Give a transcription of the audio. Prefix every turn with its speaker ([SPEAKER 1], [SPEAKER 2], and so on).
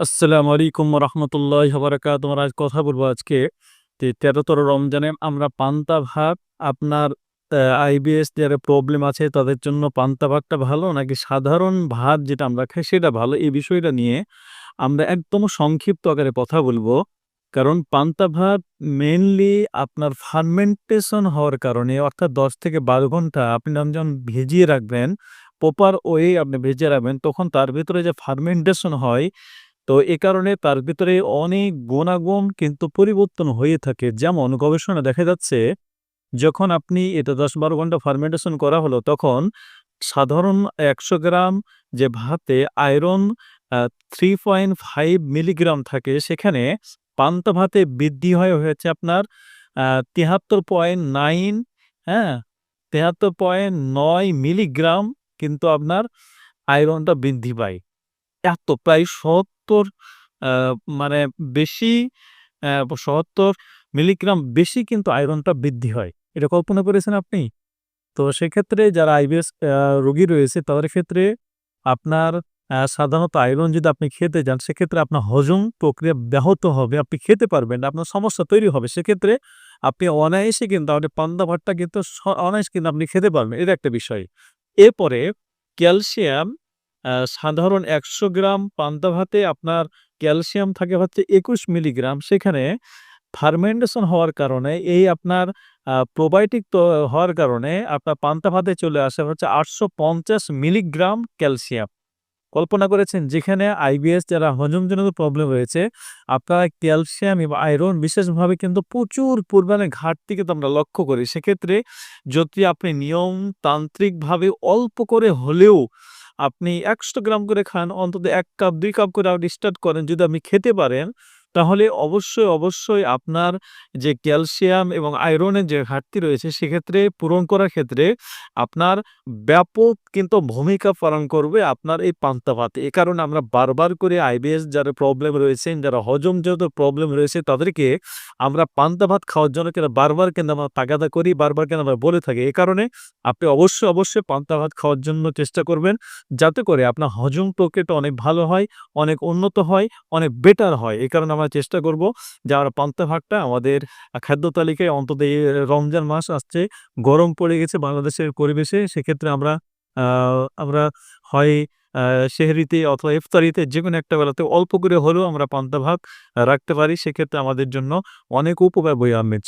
[SPEAKER 1] আসসালামু আলাইকুম রহমতুল্লাহ বারাকাত তোমরা আজ কথা বলব আজকে যে তেরোতর রমজানে আমরা পান্তা ভাত, আপনার আইবিএস যারা প্রবলেম আছে তাদের জন্য পান্তা ভাতটা ভালো নাকি সাধারণ ভাত যেটা আমরা খাই সেটা ভালো? এই বিষয়টা নিয়ে আমরা একদম সংক্ষিপ্ত আকারে কথা বলব। কারণ পান্তা ভাত মেনলি আপনার ফার্মেন্টেশন হওয়ার কারণে অর্থাৎ দশ থেকে বারো ঘণ্টা আপনি যখন ভিজিয়ে রাখবেন প্রপার ওয়ে আপনি ভিজিয়ে রাখবেন, তখন তার ভিতরে যে ফার্মেন্টেশন হয় তো এ কারণে তার ভিতরে অনেক গুণাগুণ কিন্তু পরিবর্তন হয়ে থাকে। যেমন গবেষণা দেখা যাচ্ছে, যখন আপনি এটা দশ বারো ঘণ্টা ফার্মেন্টেশন করা হলো, তখন সাধারণ একশো গ্রাম যে ভাতে iron three point five milligram থাকে। সেখানে পান্তা ভাতে বৃদ্ধি হয়, হয়েছে আপনার তিয়াত্তর পয়েন্ট নাইন হ্যাঁ তিয়াত্তর পয়েন্ট নয় মিলিগ্রাম কিন্তু আপনার আয়রনটা বৃদ্ধি পায়। এত, প্রায় সত্তর মানে বেশি সত্তর মিলিগ্রাম বেশি কিন্তু আয়রনটা বৃদ্ধি হয়। এটা কল্পনা করেছেন আপনি? তো সেক্ষেত্রে যারা আইবিএস রোগী রয়েছে তাদের ক্ষেত্রে আপনার সাধারণত আয়রন যদি আপনি খেতে যান, সেক্ষেত্রে আপনার হজম প্রক্রিয়া ব্যাহত হবে, আপনি খেতে পারবেন না, আপনার সমস্যা তৈরি হবে। সেক্ষেত্রে আপনি অনায়াসে কিন্তু আপনি পান্দা ভাতটা কিন্তু অনায়াসে কিন্তু আপনি খেতে পারবেন। এটা একটা বিষয়। এরপরে ক্যালসিয়াম সাধারণ একশো গ্রাম পান্তা ভাতে আপনার ক্যালসিয়াম থাকে হচ্ছে একুশ মিলিগ্রাম। সেখানে ফার্মেন্টেশন হওয়ার কারণে, এই আপনার প্রোবায়োটিক হওয়ার কারণে আপনার পান্তা ভাতে চলে আসে হচ্ছে আটশো পঞ্চাশ মিলিগ্রাম ক্যালসিয়াম। কল্পনা করেছেন, যেখানে আইবিএস যারা হজমজনিত প্রবলেম রয়েছে, আপনার ক্যালসিয়াম এবং আয়রন বিশেষভাবে কিন্তু প্রচুর পরিমাণে ঘাটতি কিন্তু আমরা লক্ষ্য করি। সেক্ষেত্রে যদি আপনি নিয়মতান্ত্রিকভাবে অল্প করে হলেও আপনি একশো গ্রাম করে খান, অন্তত এক কাপ, দুই কাপ করে আপনি স্টার্ট করেন। যদি আপনি খেতে পারেন তাহলে অবশ্যই, অবশ্যই আপনার যে ক্যালসিয়াম এবং আয়রনের যে ঘাটতি রয়েছে সেক্ষেত্রে পূরণ করার ক্ষেত্রে আপনার ব্যাপক কিন্তু ভূমিকা পালন করবে আপনার এই পান্তা ভাত। এ কারণে আমরা বারবার করে আইবিএস যারা প্রবলেম রয়েছেন, যারা হজম যেহেতু প্রবলেম রয়েছে তাদেরকে আমরা পান্তা ভাত খাওয়ার জন্য কিন্তু বারবার কিন্তু আমরা তাগাদা করি, বারবার কিন্তু আমরা বলে থাকি। এ কারণে আপনি অবশ্যই, অবশ্যই পান্তা ভাত খাওয়ার জন্য চেষ্টা করবেন যাতে করে আপনার হজম প্রক্রিয়াটা অনেক ভালো হয়, অনেক উন্নত হয়, অনেক বেটার হয়। এ কারণে আমরা চেষ্টা করব যে আমরা পান্তা ভাগটা আমাদের খাদ্য তালিকায় অন্তত এই রমজান মাস আসছে, গরম পড়ে গেছে বাংলাদেশের পরিবেশে, সেক্ষেত্রে আমরা আমরা হয় শেহরিতে অথবা ইফতারিতে যে কোনো একটা বেলাতে অল্প করে হলেও আমরা পান্তা ভাগ রাখতে পারি, সেক্ষেত্রে আমাদের জন্য অনেক উপকার বই আহমেদ